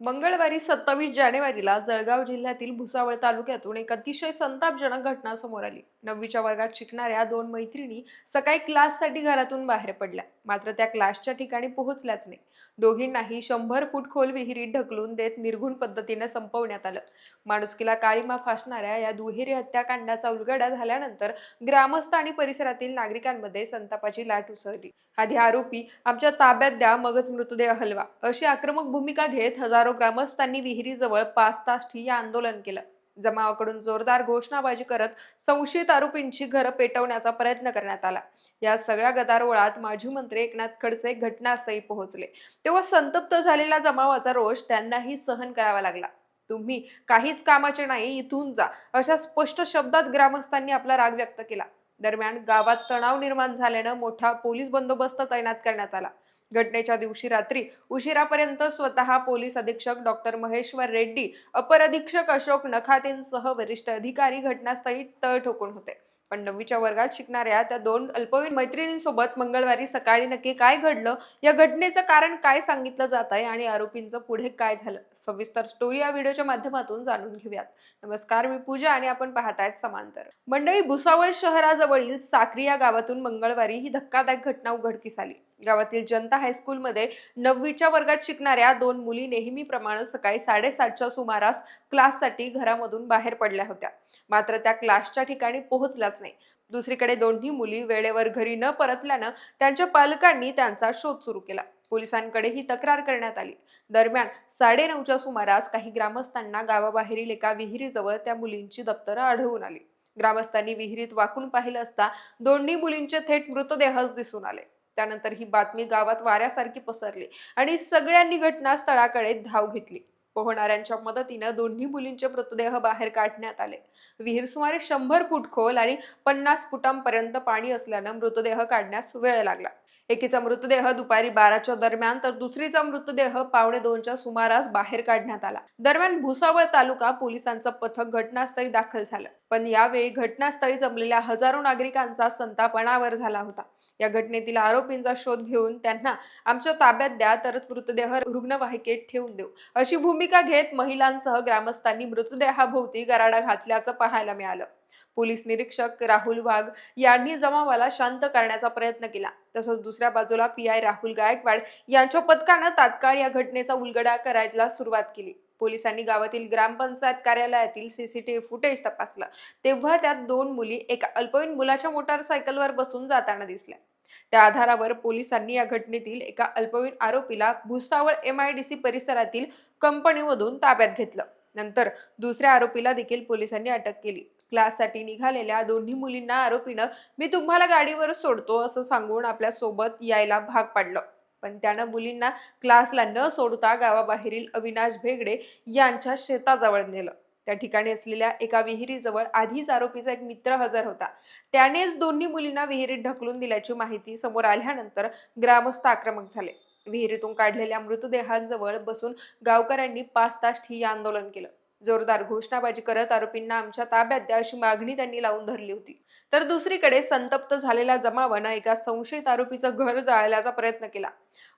मंगळवारी सत्तावीस जानेवारीला जळगाव जिल्ह्यातील भुसावळ तालुक्यातून एक अतिशय संतापजनक घटना समोर आली. नववीच्या वर्गात शिकणाऱ्या दोन मैत्रिणी सकाळी क्लाससाठी घरातून बाहेर पडल्या. मात्र त्या क्लासच्या ठिकाणी पोहोचल्याच नाही. दोघींनाही शंभर फूट खोल विहिरीत ढकलून देत निर्घुण पद्धतीने संपवण्यात आलं. माणुसकीला काळीमा फासणाऱ्या या दुहेरी हत्याकांडाचा उलगडा झाल्यानंतर ग्रामस्थ आणि परिसरातील नागरिकांमध्ये संतापाची लाट उसळली. आधी आरोपी आमच्या ताब्यात द्या मगच मृतदेह हलवा. अशी आक्रमक भूमिका घेत हजार ग्रामस्थांनी विहिरीजवळ पाच तास ठिय्या आंदोलन केलं. जमावाकडून जोरदार घोषणाबाजी करत संशयित आरोपींची घरं पेटवण्याचा प्रयत्न करण्यात आला. या सगळ्या गदारोळात माजी मंत्री एकनाथ खडसे घटनास्थळी पोहोचले. तेव्हा संतप्त झालेला जमावाचा रोष त्यांनाही सहन करावा लागला. तुम्ही काहीच कामाचे नाही इथून जा अशा स्पष्ट शब्दात ग्रामस्थांनी आपला राग व्यक्त केला. दरम्यान गावात तणाव निर्माण झाल्यानं मोठा पोलीस बंदोबस्त तैनात करण्यात आला. घटनेच्या दिवशी रात्री उशिरापर्यंत स्वतः पोलीस अधीक्षक डॉक्टर महेश्वर रेड्डी अपर अधीक्षक अशोक नखातेंसह वरिष्ठ अधिकारी घटनास्थळी तळ ठोकून होते. पण नववीच्या वर्गात शिकणाऱ्या त्या दोन अल्पवयीन मैत्रिणींसोबत मंगळवारी सकाळी नक्की काय घडलं? या घटनेचं कारण काय सांगितलं जात आहे? आणि आरोपींचं पुढे काय झालं? सविस्तर स्टोरी या व्हिडिओच्या माध्यमातून जाणून घेऊयात. नमस्कार मी पूजा आणि आपण पाहतायत समांतर. मंडळी भुसावळ शहराजवळील साक्री या गावातून मंगळवारी ही धक्कादायक घटना उघडकीस आली. गावातील जनता हायस्कूलमध्ये नववीच्या वर्गात शिकणाऱ्या दोन मुली नेहमीप्रमाणे सकाळी साडेसातच्या सुमारास क्लाससाठी घरामधून बाहेर पडल्या होत्या. मात्र त्या क्लासच्या ठिकाणी पोहोचल्याच नाही. दुसरीकडे दोन्ही मुली वेळेवर घरी न परतल्यानं त्यांच्या पालकांनी त्यांचा शोध सुरू केला. पोलिसांकडे ही तक्रार करण्यात आली. दरम्यान साडेनऊच्या सुमारास काही ग्रामस्थांना गावाबाहेरील एका विहिरीजवळ त्या मुलींची दप्तरं आढळून आली. ग्रामस्थांनी विहिरीत वाकून पाहिलं असता दोन्ही मुलींचे थेट मृतदेहच दिसून आले. त्यानंतर ही बातमी गावात वाऱ्यासारखी पसरली आणि सगळ्यांनी घटनास्थळाकडे धाव घेतली. पोहणाऱ्यांच्या मदतीनं दोन्ही मुलींचे मृतदेह बाहेर काढण्यात आले. विहीर सुमारे शंभर फूट खोल आणि पन्नास फुटांपर्यंत पाणी असल्यानं मृतदेह काढण्यास वेळ लागला. एकीचा मृतदेह दुपारी बाराच्या दरम्यान तर दुसरीचा मृतदेह पावणे दोनच्या सुमारास बाहेर काढण्यात आला. दरम्यान भुसावळ तालुका पोलिसांचं पथक घटनास्थळी दाखल झालं. पण यावेळी घटनास्थळी जमलेल्या हजारो नागरिकांचा संतापणावर झाला होता. या घटनेतील आरोपींचा शोध घेऊन त्यांना आमच्या ताब्यात द्या तरच मृतदेह रुग्णवाहिकेत ठेवून देऊ. अशी भूमिका भूमिका घेत महिलांसह ग्रामस्थांनी मृतदेहाभोवती गराडा घातल्याचं पाहायला मिळालं. पोलीस निरीक्षक राहुल वाघ यांनी जमावाला शांत करण्याचा प्रयत्न केला. तसंच दुसऱ्या बाजूला पी आय राहुल गायकवाड यांच्या पथकानं तात्काळ या घटनेचा उलगडा करायला सुरुवात केली. पोलिसांनी गावातील ग्रामपंचायत कार्यालयातील सीसीटीव्ही फुटेज तपासलं. तेव्हा त्यात दोन मुली एका अल्पवयीन मुलाच्या मोटारसायकलवर बसून जाताना दिसल्या. त्या आधारावर पोलिसांनी या घटनेतील एका अल्पवयीन आरोपीला Bhusawal M I D C परिसरातील कंपनीमधून ताब्यात घेतलं. नंतर दुसऱ्या आरोपीला देखील पोलिसांनी अटक केली. क्लाससाठी निघालेल्या दोन्ही मुलींना आरोपीनं मी तुम्हाला गाडीवर सोडतो असं सांगून आपल्यासोबत यायला भाग पाडलं. पण त्यानं मुलींना क्लासला न सोडता गावाबाहेरील अविनाश भेगडे यांच्या शेताजवळ नेलं. त्या ठिकाणी असलेल्या एका विहिरीजवळ आधीच आरोपीचा एक मित्र हजर होता. त्यानेच दोन्ही मुलींना विहिरीत ढकलून दिल्याची माहिती समोर आल्यानंतर ग्रामस्थ आक्रमक झाले. विहिरीतून काढलेल्या मृतदेहांजवळ बसून गावकऱ्यांनी पाच तास ठिय्या आंदोलन केलं. जोरदार घोषणाबाजी करत आरोपींना आमच्या ताब्यात द्या अशी मागणी त्यांनी लावून धरली होती. तर दुसरीकडे संतप्त झालेल्या जमावानं एका संशयित आरोपीचं घर जाळल्याचा प्रयत्न केला.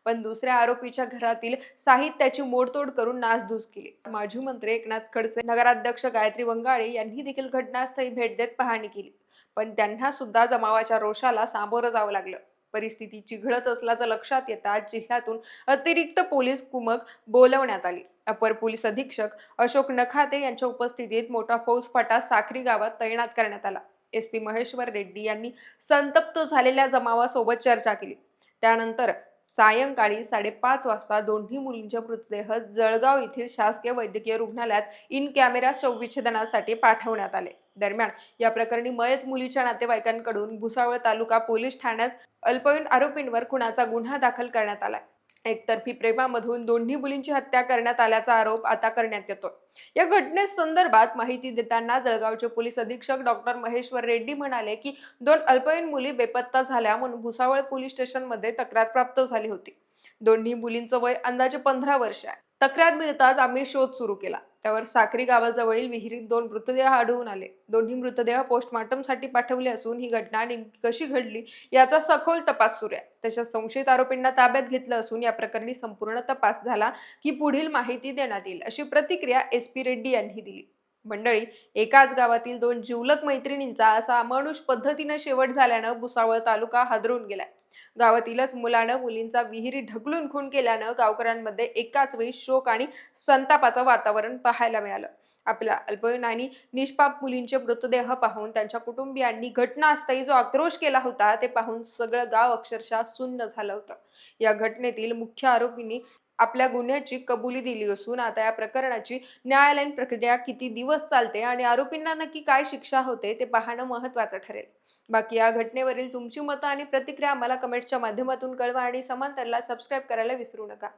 पण दुसऱ्या आरोपीच्या घरातील साहित्याची मोडतोड करून नासधूस केली. माजी मंत्री एकनाथ खडसे नगराध्यक्ष गायत्री वंगाळे यांनी देखील घटनास्थळी भेट देत पाहणी केली. पण त्यांना सुद्धा जमावाच्या रोषाला सामोरं जावं लागलं. परिस्थिती चिघळत असल्याचं लक्षात येताच जिल्ह्यातून अतिरिक्त पोलीस कुमक बोलवण्यात आली. अपर पोलीस अधीक्षक अशोक नखाते यांच्या उपस्थितीत मोठा फौजफाटा साखरी गावात तैनात करण्यात आला. एस पी महेश्वर रेड्डी यांनी संतप्त झालेल्या जमावासोबत चर्चा केली. त्यानंतर सायंकाळी साडेपाच वाजता दोन्ही मुलींचे मृतदेह जळगाव येथील शासकीय वैद्यकीय रुग्णालयात इन कॅमेरा शवविच्छेदनासाठी पाठवण्यात आले. दरम्यान या प्रकरणी मयत मुलीच्या नातेवाईकांकडून भुसावळ तालुका पोलीस ठाण्यात अल्पवयीन आरोपींवर खुनाचा गुन्हा दाखल करण्यात आलाय. एकतर्फी प्रेमामधून दोन्ही मुलींची हत्या करण्यात आल्याचा आरोप आता करण्यात येतो या घटनेसंदर्भात माहिती देताना जळगावचे पोलीस अधीक्षक डॉक्टर महेश्वर रेड्डी म्हणाले की दोन अल्पवयीन मुली बेपत्ता झाल्या म्हणून भुसावळ पोलीस स्टेशनमध्ये तक्रार प्राप्त झाली होती. दोन्ही मुलींचं वय अंदाजे पंधरा वर्ष आहे. तक्रार मिळताच आम्ही शोध सुरू केला. त्यावर साक्री गावाजवळील विहिरीत दोन मृतदेह आढळून आले. दोन्ही मृतदेह पोस्टमॉर्टमसाठी पाठवले असून ही घटना नेमकी कशी घडली याचा सखोल तपास सुरू आहे. तसेच संशयित आरोपींना ताब्यात घेतलं असून या प्रकरणी संपूर्ण तपास झाला की पुढील माहिती देण्यात येईल अशी प्रतिक्रिया एस पी रेड्डी यांनी दिली. मंडळी एकाच गावातील दोन जिवलक मैत्रिणींचा असा अमानुष पद्धतीनं शेवट झाल्यानं भुसावळ तालुका हादरून गेलाय. गावातीलच मुलानं मुलींचा विहिरी ढकलून खून केल्यानं गावकऱ्यांमध्ये एकाच वेळी शोक आणि संतापाचं वातावरण पाहायला मिळालं. आपल्या अल्पवयीन आणि निष्पाप मुलींचे मृतदेह पाहून त्यांच्या कुटुंबियांनी घटनास्थळी जो आक्रोश केला होता ते पाहून सगळं गाव अक्षरशः सुन्न झालं होतं. या घटनेतील मुख्य आरोपींनी आपल्या गुन्ह्याची कबुली दिली असून आता या प्रकरणाची न्यायालयीन प्रक्रिया किती दिवस चालते आणि आरोपींना नक्की काय शिक्षा होते ते पाहणं महत्वाचं ठरेल. बाकी या घटनेवरील तुमची मतं आणि प्रतिक्रिया आम्हाला कमेंट्सच्या माध्यमातून कळवा आणि समांतरला सबस्क्राईब करायला विसरू नका.